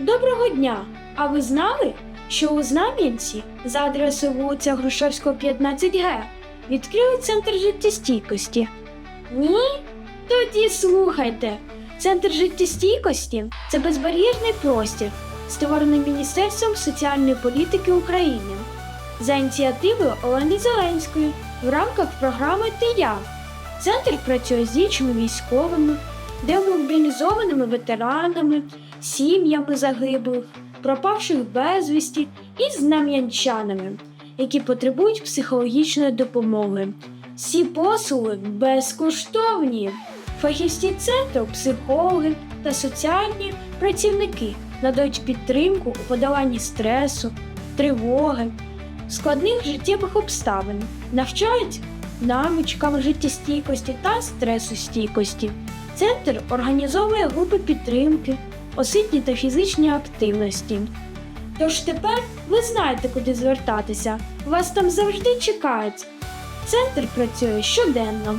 Доброго дня! А ви знали, що у Знам'янці за адресою вулиця Грушевського 15Г відкрили центр життєстійкості? Ні? Тоді слухайте. Центр життєстійкості це безбар'єрний простір, створений Міністерством соціальної політики України за ініціативою Олени Зеленської в рамках програми Ти я. Центр працює з діючими військовими, демобілізованими ветеранами, сім'ями загиблих, пропавших безвісті і знам'янчанами, які потребують психологічної допомоги. Всі послуги безкоштовні. Фахівці центру, психологи та соціальні працівники надають підтримку у подоланні стресу, тривоги, складних життєвих обставин, навчають навичкам життєстійкості та стресостійкості. Центр організовує групи підтримки, освітні та фізичні активності. Тож тепер ви знаєте, куди звертатися. Вас там завжди чекають. Центр працює щоденно.